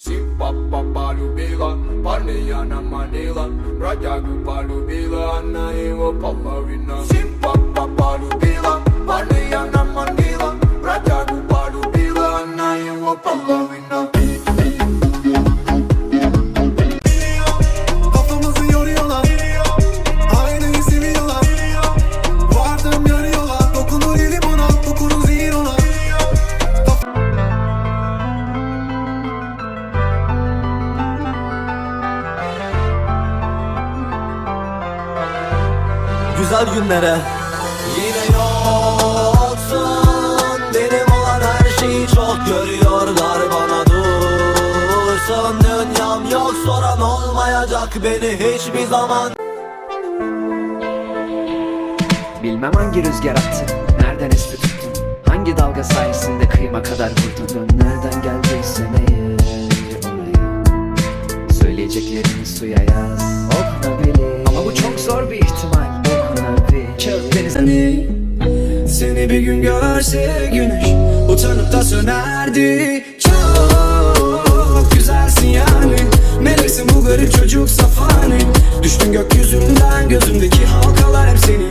Всіх папа полюбила, парня она манила, бродягу полюбила, она его половина. Всіх папа полюбила, парня она манила, бродягу полюбила, она его половина. Güzel günlere. Yine yoksun Benim olan her şeyi çok görüyorlar bana. Dursun Dünyam yok soran olmayacak beni hiçbir zaman. Bilmem hangi rüzgar attı Nereden esti tuttun Hangi dalga sayesinde kıyıma kadar vurdun Nereden geldiyse eğer Söyleyeceklerini suya yaz Deniz Seni, bir gün görse güneş Utanıp da sönerdi. Çok güzelsin yani. Meleksin bu garip çocuk safani. Düştün gökyüzünden Gözümdeki halkalar hep seni